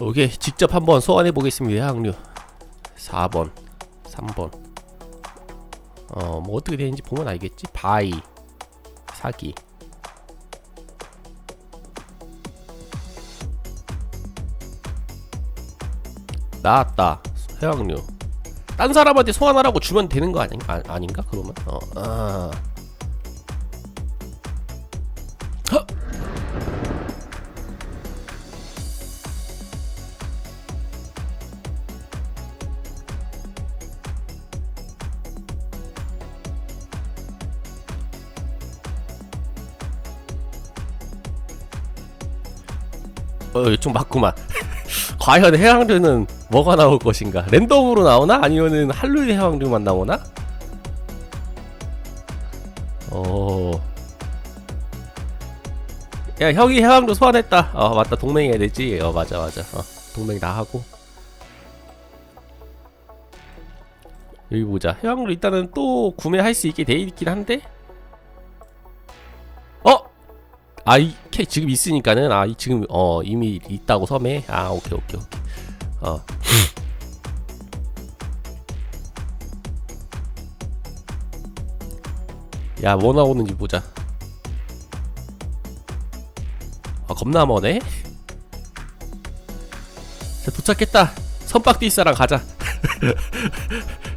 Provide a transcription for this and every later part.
오케이. 직접 한번 소환해 보겠습니다. 해양류 4번 3번. 어 뭐 어떻게 되는지 보면 알겠지? 바이 사기. 나왔다. 해양류 딴 사람한테 소환하라고 주면 되는 거 아닌가 아, 아닌가? 그러면? 어 아. 어, 좀 맞구만. 과연 해양류는 뭐가 나올 것인가? 랜덤으로 나오나? 아니면은 할로윈 해양류만 나오나? 어. 야, 형이 해양류 소환했다. 어, 맞다. 동맹 해야 되지. 어, 맞아, 맞아. 어, 동맹 다 하고. 여기 보자. 해양류 일단은 또 구매할 수 있게 돼 있긴 한데. 아, 이캐 지금 있으니까는 아, 이 지금 어 이미 있다고 섬에. 아, 오케이, 오케이, 오케이. 어. 야, 뭐 나오는지 보자. 아, 겁나 머네. 자, 도착했다. 선박 띠사랑 가자.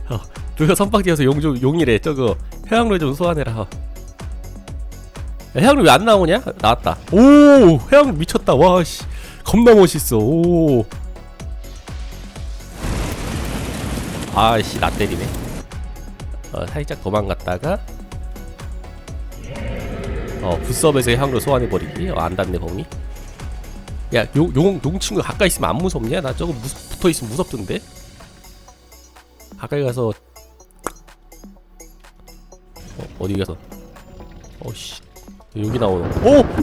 어, 누가 선박 뛰어서 용 좀 용이래. 저거 해양로 좀 소환해라. 어. 야, 해양로 왜안 나오냐? 나왔다. 오, 해양로 미쳤다. 와, 씨, 겁나 멋있어. 오. 아씨, 나 때리네. 어, 살짝 도망갔다가 어, 붓섭에서 해양로 소환해버리기. 어, 안 닿네, 범이. 야, 용, 용, 용 친구 가까이 있으면 안 무섭냐? 나 저거 무, 붙어 있으면 무섭던데? 가까이 가서 어, 어디 가서 어씨 여기 나오는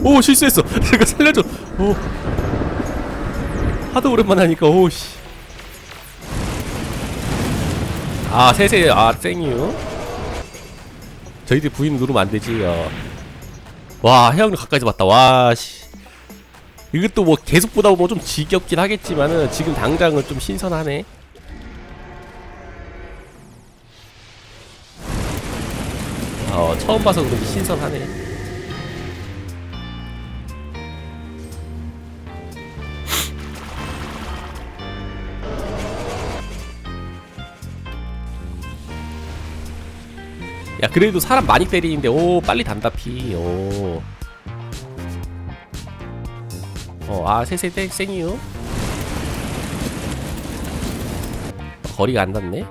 오오 실수했어. 내가 살려줘. 오. 하도 오랜만에 하니까 오씨. 아 세세 아 땡유. 저희들 부임 누르면 안 되지 어. 와 해양로 가까이서 봤다. 와씨. 이것도 뭐 계속 보다 보면 좀 지겹긴 하겠지만은 지금 당장은 좀 신선하네. 어 처음 봐서 그런지 신선하네 야 그래도 사람 많이 때리는데 오 빨리 단다 피오 어아 세세 땡 생이요 거리가 안 닿네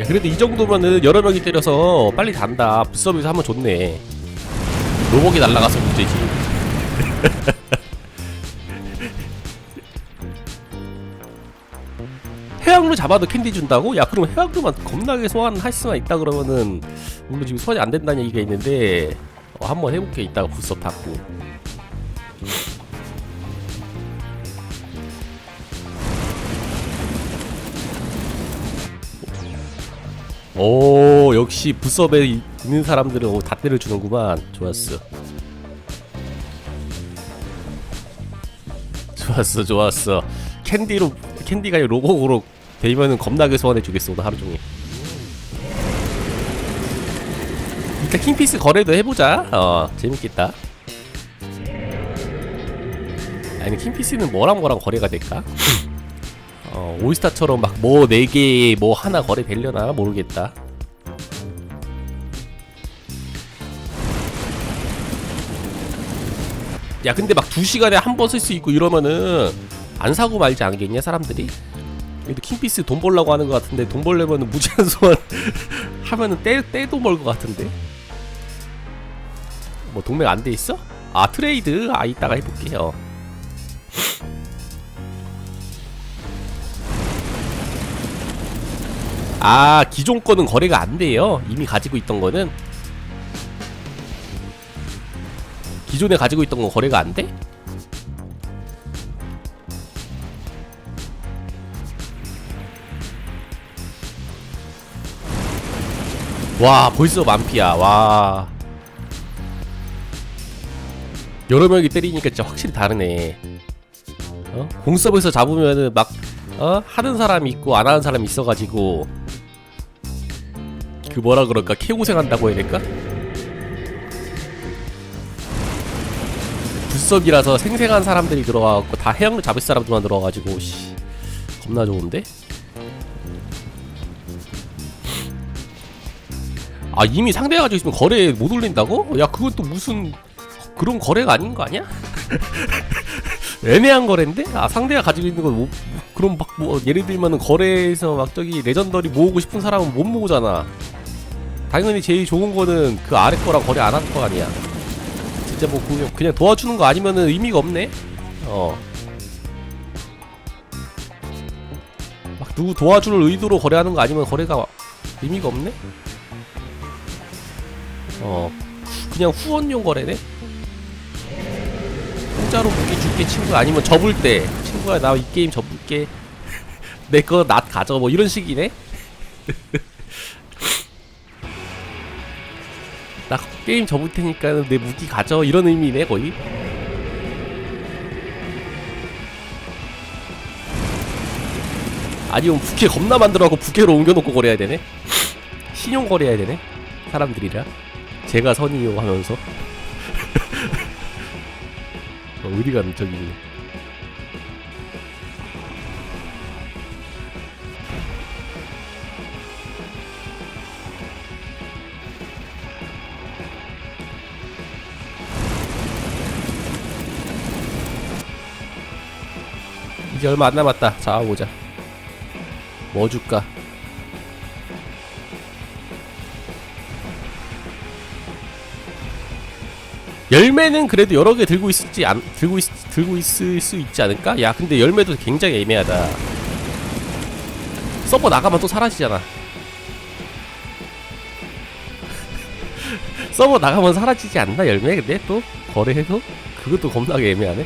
야, 그래도 이 정도면은 여러 명이 때려서 빨리 단다. 붓서비스 하면 좋네. 로벅이 날라가서 문제지. 해양로 잡아도 캔디 준다고? 야, 그럼 해양로만 겁나게 소환할 수만 있다 그러면은 물론 지금 소환이 안 된다는 얘기가 있는데 어, 한번 해볼게 이따가 붓섭 닫고. 오 역시 부섭에 이- 있는 사람들은 오, 다 때려주는구만 좋았어 좋았어 좋았어 캔디로 캔디가 로봇으로 되면은 겁나게 소환해 주겠어 오늘 하루 종일 일단 킹피스 거래도 해보자 어 재밌겠다 아니 킹피스는 뭐랑 뭐랑 거래가 될까? 어, 올스타처럼 막뭐네개뭐 하나 거래 되려나 모르겠다. 야 근데 막두 시간에 한 번 쓸 수 있고 이러면은 안 사고 말지 않겠냐 사람들이? 그래도 킹피스 돈 벌려고 하는 것 같은데 돈 벌려면은 무제한 소환 하면은 떼 떼도 벌것 같은데? 뭐 동맹 안 돼 있어? 아 트레이드 아 이따가 해볼게요. 아 기존 거는 거래가 안 돼요 이미 가지고 있던 거는 기존에 가지고 있던 건 거래가 안 돼? 와 벌써 만피야 와 여러 명이 때리니까 진짜 확실히 다르네 어? 공서브에서 잡으면은 막 어? 하는 사람이 있고 안 하는 사람이 있어가지고 그 뭐라 그럴까 개고생한다고 해야 될까? 불섭이라서 생생한 사람들이 들어와갖고 다 해양을 잡을 사람들만 들어와가지고 씨 겁나 좋은데? 아 이미 상대가 가지고 있으면 거래 못 올린다고? 야 그건 또 무슨 그런 거래가 아닌 거 아니야? 애매한 거래인데? 아 상대가 가지고 있는 건 뭐, 그럼 막 뭐 예를 들면은 거래에서 막 저기 레전더리 모으고 싶은 사람은 못 모으잖아 당연히 제일 좋은 거는 그 아래 거랑 거래 안 할 거 아니야 진짜 뭐 그냥, 그냥 도와주는 거 아니면은 의미가 없네 어 막 누구 도와줄 의도로 거래하는 거 아니면 거래가 의미가 없네? 어 그냥 후원용 거래네? 공짜로 무기 줄게 친구 아니면 접을 때 친구야 나 이 게임 접을게. 내 거 낫 가져. 뭐 이런 식이네? 나 게임 접을 테니까 내 무기 가져. 이런 의미네 거의? 아니면 부캐 겁나 만들어갖고 부캐로 옮겨놓고 거래해야 되네? 신용 거래해야 되네? 사람들이라 제가 선이요 하면서? 어, 가는 저기? 이제 얼마 안 남았다. 자 보자. 뭐 줄까 열매는 그래도 여러 개 들고 있을지 안 들고 있, 들고 있을 수 있지 않을까? 야 근데 열매도 굉장히 애매하다. 서버 나가면 또 사라지잖아. 서버 나가면 사라지지 않나 열매 근데 또 거래해도 그것도 겁나게 애매하네.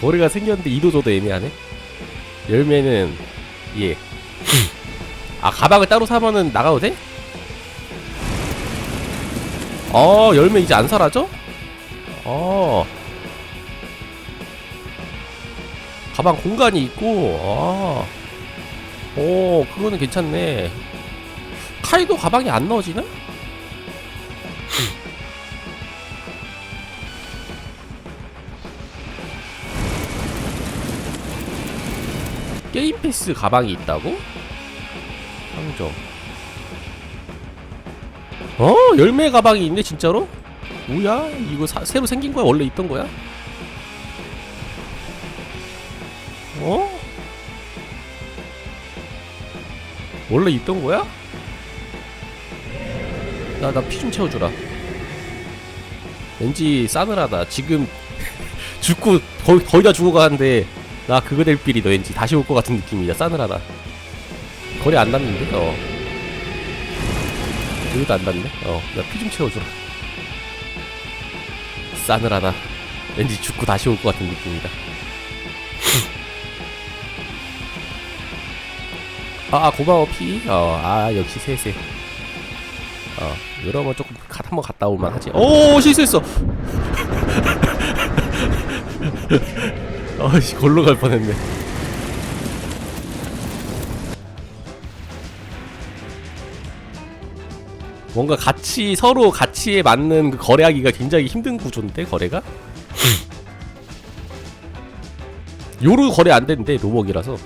거래가 생겼는데 이도저도 애매하네. 열매는 예. 아 가방을 따로 사면은 나가도 돼? 어 열매 이제 안 사라져? 어 가방 공간이 있고 아. 오 그거는 괜찮네 카이도 가방이 안 넣어지나? 게임 패스 가방이 있다고? 상점 어? 열매 가방이 있네 진짜로? 뭐야? 이거 사, 새로 생긴 거야? 원래 있던 거야? 어? 원래 있던 거야? 나나피 좀 채워주라 왠지 싸늘하다 지금 죽고 거의, 거의 다 죽어가는데 나 그거 될 빌이다 왠지 다시 올 것 같은 느낌이야 싸늘하다 거리 안 닿는데? 어 여기도 안 닿네? 어, 나피좀 채워주라. 싸늘하다. 왠지 죽고 다시 올 것 같은 느낌이다. 아, 아, 고마워, 피. 어, 아, 역시 세세. 어, 이러면 조금 가, 한번 갔다 올만 하지. 오, 실수했어! 어이씨, 골로 갈 뻔했네. 뭔가 같이 서로 가치에 맞는 그 거래하기가 굉장히 힘든 구조인데 거래가? 요로 거래 안 되는데 로벅이라서.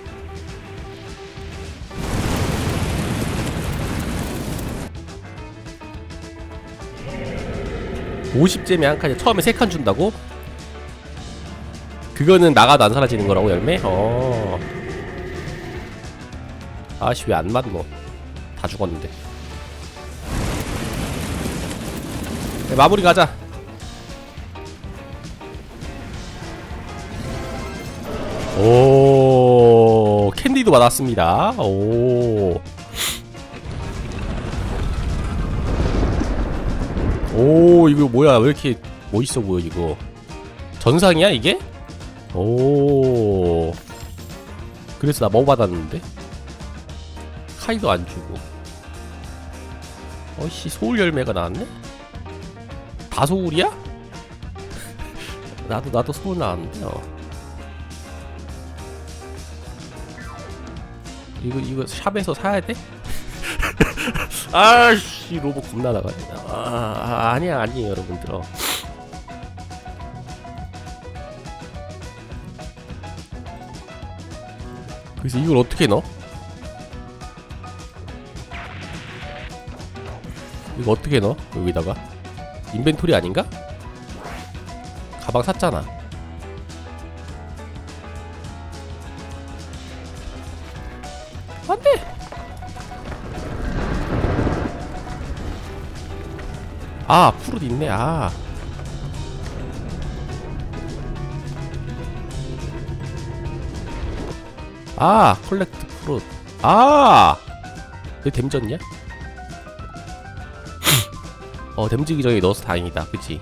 (50잼에) 한 칸에 처음에 세 칸 준다고? 그거는 나가도 안 사라지는 거라고 열매? 어. 아씨 왜 안 맞노? 다 죽었는데 네, 마무리 가자. 오, 캔디도 받았습니다. 오. 오, 이거 뭐야? 왜 이렇게 멋있어 보여, 이거? 전상이야, 이게? 오. 그래서 나 뭐 받았는데? 카이도 안 주고. 어이씨 소울 열매가 나왔네? 다 소울이야? 나도 나도 소울 나왔는데 어. 이거 이거 샵에서 사야 돼? 아씨 로봇 겁나 나가네 아, 아 아니야 아니에요 여러분들 어. 그래서 이걸 어떻게 넣어? 이거 어떻게 넣어? 여기다가 인벤토리 아닌가? 가방 샀잖아 안돼 아 푸릇 있네 아 아, 컬렉트 프루트. 아! 왜 댐졌냐? 어, 댐지기 전에 넣어서 다행이다. 그치?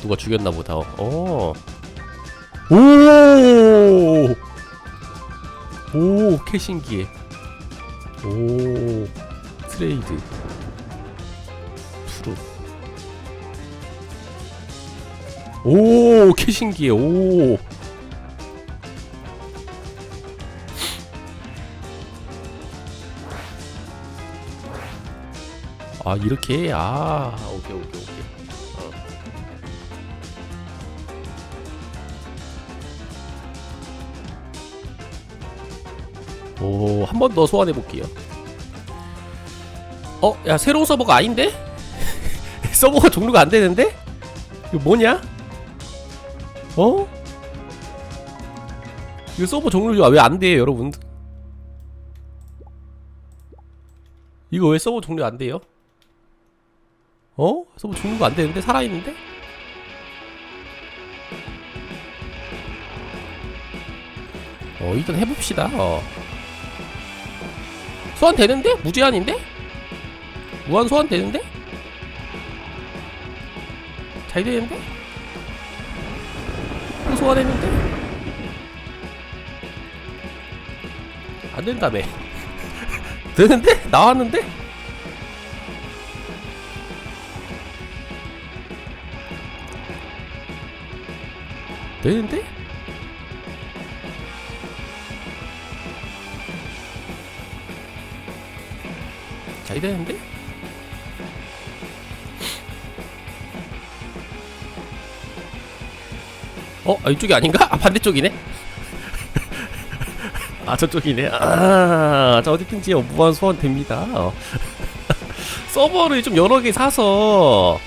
누가 죽였나 보다. 어. 어. 오! 오, 캐신기에. 오. 트레이드. 프루. 오, 캐신기에. 오. 아 이렇게? 아 오케이 오케이 오케이. 어. 오한 번 더 소환해 볼게요. 어 야 새로운 서버가 아닌데? 서버가 종료가 안 되는데? 이거 뭐냐? 어? 이거 서버 종료가 왜 안 돼요 여러분? 이거 왜 서버 종료 안 돼요? 어? 서버 종료가 안 되는데? 살아있는데? 어, 일단 해봅시다. 어. 소환 되는데? 무제한인데? 무한 소환 되는데? 잘 되는데? 또 소환했는데? 안 된다며. 되는데? 나왔는데? 되는데? 잘 되는데? 어? 아, 이쪽이 아닌가? 아 반대쪽이네? 아 저쪽이네 아, 자 어디든지 무한 소환 됩니다 어. 서버를 좀 여러 개 사서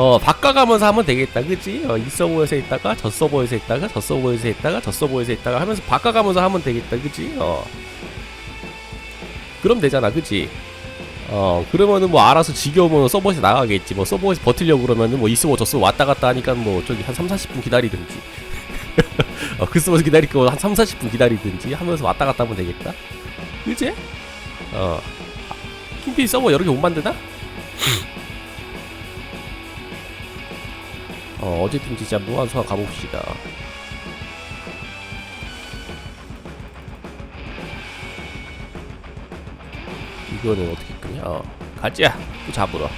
어 바꿔가면서 하면 되겠다 그치? 어, 이 서버에서 있다가 저 서버에서 있다가 저 서버에서 있다가 저 서버에서 있다가 하면서 바꿔가면서 하면 되겠다 그치? 어 그럼 되잖아 그치? 어 그러면은 뭐 알아서 지겨우면 서버에서 나가겠지 뭐 서버에서 버틸려고 그러면은 뭐 이 서버 저 서버 왔다 갔다 하니까 뭐 저기 한 3, 40분 기다리든지 어, 그 서버에서 기다릴 거한 3, 40분 기다리든지 하면서 왔다 갔다 하면 되겠다 그치? 어 킹피 서버 여러 개 못 만드나? 어, 어쨌든 진짜 무한소환 가봅시다. 이거는 어떻게 끄냐? 어, 가자! 또 잡으러.